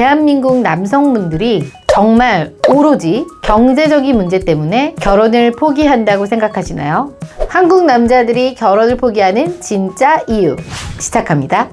대한민국 남성분들이 정말 오로지 경제적인 문제 때문에 결혼을 포기한다고 생각하시나요? 한국 남자들이 결혼을 포기하는 진짜 이유 시작합니다.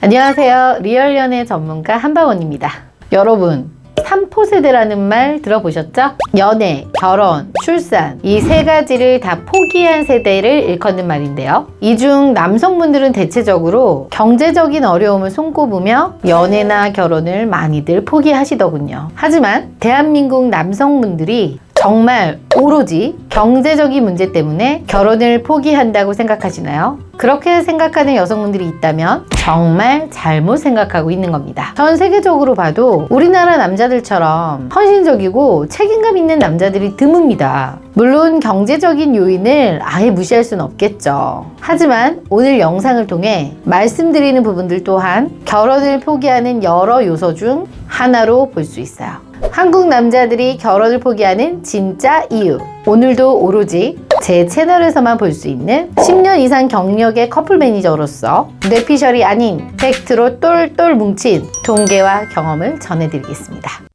안녕하세요. 리얼 연애 전문가 한바원입니다. 여러분, 3포 세대라는 말 들어보셨죠? 연애, 결혼, 출산 이 세 가지를 다 포기한 세대를 일컫는 말인데요. 이 중 남성분들은 대체적으로 경제적인 어려움을 손꼽으며 연애나 결혼을 많이들 포기하시더군요. 하지만 대한민국 남성분들이 정말 오로지 경제적인 문제 때문에 결혼을 포기한다고 생각하시나요? 그렇게 생각하는 여성분들이 있다면 정말 잘못 생각하고 있는 겁니다. 전 세계적으로 봐도 우리나라 남자들처럼 헌신적이고 책임감 있는 남자들이 드뭅니다. 물론 경제적인 요인을 아예 무시할 수는 없겠죠. 하지만 오늘 영상을 통해 말씀드리는 부분들 또한 결혼을 포기하는 여러 요소 중 하나로 볼 수 있어요. 한국 남자들이 결혼을 포기하는 진짜 이유. 오늘도 오로지 제 채널에서만 볼 수 있는 10년 이상 경력의 커플 매니저로서 뇌피셜이 아닌 팩트로 똘똘 뭉친 동계와 경험을 전해드리겠습니다.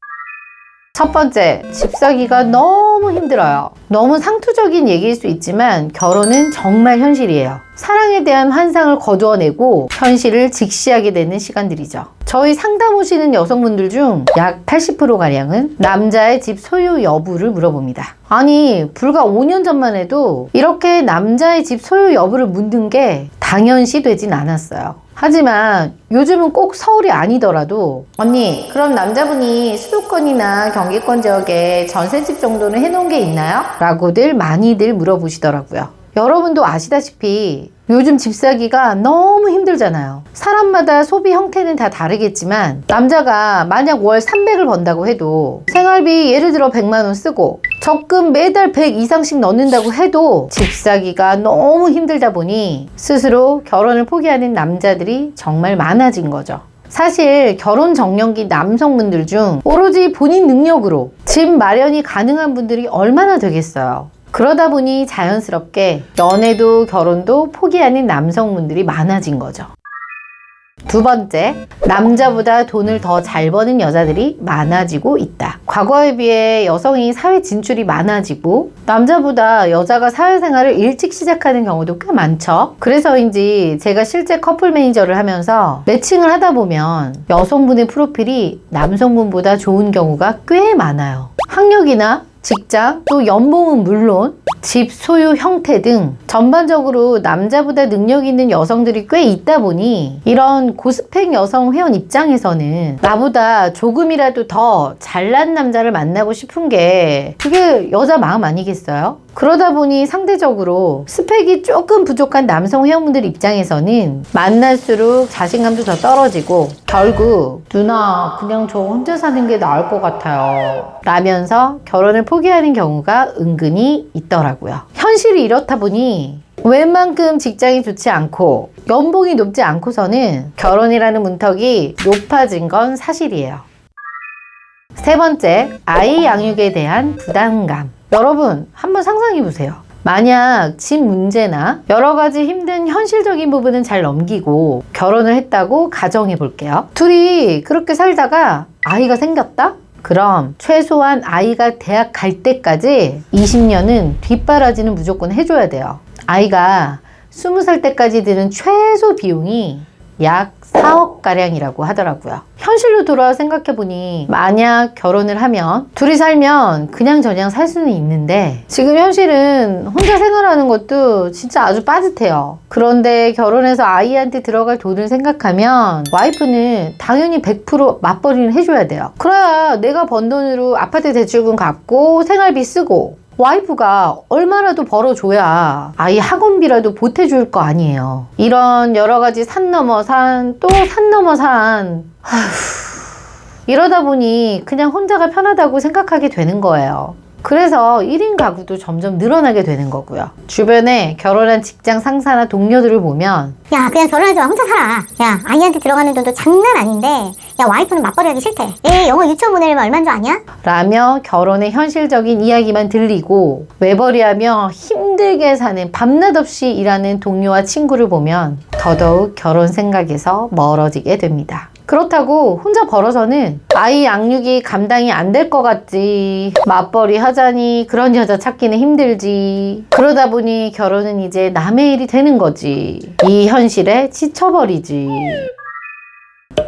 첫 번째, 집사기가 너무 힘들어요. 너무 상투적인 얘기일 수 있지만 결혼은 정말 현실이에요. 사랑에 대한 환상을 거두어내고 현실을 직시하게 되는 시간들이죠. 저희 상담 오시는 여성분들 중 약 80%가량은 남자의 집 소유 여부를 물어봅니다. 아니, 불과 5년 전만 해도 이렇게 남자의 집 소유 여부를 묻는 게 당연시 되진 않았어요. 하지만 요즘은 꼭 서울이 아니더라도 언니 그럼 남자분이 수도권이나 경기권 지역에 전세집 정도는 해놓은 게 있나요? 라고들 많이들 물어보시더라고요. 여러분도 아시다시피 요즘 집 사기가 너무 힘들잖아요. 사람마다 소비 형태는 다 다르겠지만 남자가 만약 월 300을 번다고 해도 생활비 예를 들어 100만 원 쓰고 적금 매달 100 이상씩 넣는다고 해도 집 사기가 너무 힘들다 보니 스스로 결혼을 포기하는 남자들이 정말 많아진 거죠. 사실 결혼 정년기 남성분들 중 오로지 본인 능력으로 집 마련이 가능한 분들이 얼마나 되겠어요. 그러다 보니 자연스럽게 연애도 결혼도 포기하는 남성분들이 많아진 거죠. 두 번째, 남자보다 돈을 더 잘 버는 여자들이 많아지고 있다. 과거에 비해 여성이 사회 진출이 많아지고 남자보다 여자가 사회생활을 일찍 시작하는 경우도 꽤 많죠. 그래서인지 제가 실제 커플 매니저를 하면서 매칭을 하다 보면 여성분의 프로필이 남성분보다 좋은 경우가 꽤 많아요. 학력이나 직장, 또 연봉은 물론 집 소유 형태 등 전반적으로 남자보다 능력 있는 여성들이 꽤 있다 보니 이런 고스펙 여성 회원 입장에서는 나보다 조금이라도 더 잘난 남자를 만나고 싶은 게 그게 여자 마음 아니겠어요? 그러다 보니 상대적으로 스펙이 조금 부족한 남성 회원분들 입장에서는 만날수록 자신감도 더 떨어지고 결국 누나 그냥 저 혼자 사는 게 나을 것 같아요. 라면서 결혼을 포기하는 경우가 은근히 있더라고요. 현실이 이렇다 보니 웬만큼 직장이 좋지 않고 연봉이 높지 않고서는 결혼이라는 문턱이 높아진 건 사실이에요. 세 번째, 아이 양육에 대한 부담감. 여러분, 한번 상상해 보세요. 만약 집 문제나 여러 가지 힘든 현실적인 부분은 잘 넘기고 결혼을 했다고 가정해 볼게요. 둘이 그렇게 살다가 아이가 생겼다? 그럼 최소한 아이가 대학 갈 때까지 20년은 뒷바라지는 무조건 해줘야 돼요. 아이가 20살 때까지 드는 최소 비용이 약 4억 가량이라고 하더라고요. 현실로 돌아와 생각해 보니 만약 결혼을 하면 둘이 살면 그냥 저냥 살 수는 있는데 지금 현실은 혼자 생활하는 것도 진짜 아주 빠듯해요. 그런데 결혼해서 아이한테 들어갈 돈을 생각하면 와이프는 당연히 100% 맞벌이는 해줘야 돼요. 그래야 내가 번 돈으로 아파트 대출금 갚고 생활비 쓰고 와이프가 얼마라도 벌어줘야 아이 학원비라도 보태줄 거 아니에요. 이런 여러 가지 산 넘어 산, 또 산 넘어 산. 아휴, 이러다 보니 그냥 혼자가 편하다고 생각하게 되는 거예요. 그래서 1인 가구도 점점 늘어나게 되는 거고요. 주변에 결혼한 직장 상사나 동료들을 보면 야 그냥 결혼하지 마 혼자 살아 야 아이한테 들어가는 돈도 장난 아닌데 야 와이프는 맞벌이 하기 싫대 얘 영어 유치원 보내려면 얼만 줄 아냐? 라며 결혼의 현실적인 이야기만 들리고 외벌이하며 힘들게 사는 밤낮 없이 일하는 동료와 친구를 보면 더더욱 결혼 생각에서 멀어지게 됩니다. 그렇다고 혼자 벌어서는 아이 양육이 감당이 안 될 것 같지. 맞벌이 하자니 그런 여자 찾기는 힘들지. 그러다 보니 결혼은 이제 남의 일이 되는 거지. 이 현실에 지쳐버리지.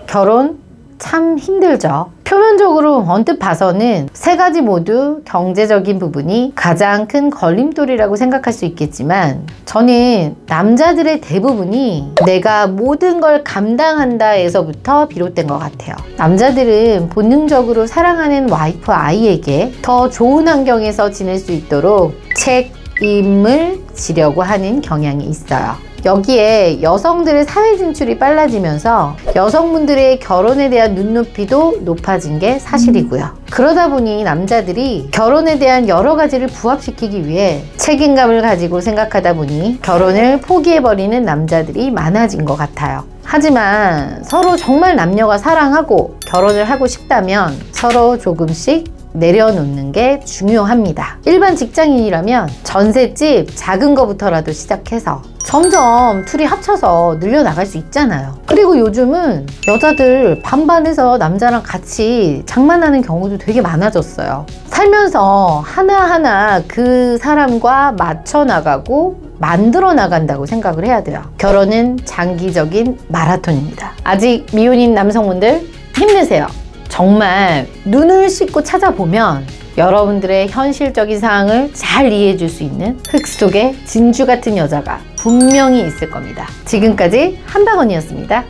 결혼 참 힘들죠. 표면적으로 언뜻 봐서는 세 가지 모두 경제적인 부분이 가장 큰 걸림돌이라고 생각할 수 있겠지만 저는 남자들의 대부분이 내가 모든 걸 감당한다에서부터 비롯된 것 같아요. 남자들은 본능적으로 사랑하는 와이프 아이에게 더 좋은 환경에서 지낼 수 있도록 책임을 지려고 하는 경향이 있어요. 여기에 여성들의 사회 진출이 빨라지면서 여성분들의 결혼에 대한 눈높이도 높아진 게 사실이고요. 그러다 보니 남자들이 결혼에 대한 여러 가지를 부합시키기 위해 책임감을 가지고 생각하다 보니 결혼을 포기해버리는 남자들이 많아진 것 같아요. 하지만 서로 정말 남녀가 사랑하고 결혼을 하고 싶다면 서로 조금씩 내려놓는 게 중요합니다. 일반 직장인이라면 전셋집 작은 거부터라도 시작해서 점점 둘이 합쳐서 늘려나갈 수 있잖아요. 그리고 요즘은 여자들 반반해서 남자랑 같이 장만하는 경우도 되게 많아졌어요. 살면서 하나하나 그 사람과 맞춰 나가고 만들어 나간다고 생각을 해야 돼요. 결혼은 장기적인 마라톤입니다. 아직 미혼인 남성분들 힘내세요. 정말 눈을 씻고 찾아보면 여러분들의 현실적인 상황을 잘 이해해 줄 수 있는 흙 속에 진주 같은 여자가 분명히 있을 겁니다. 지금까지 한방언이었습니다.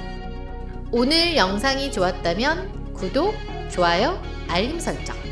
오늘 영상이 좋았다면 구독, 좋아요, 알림 설정.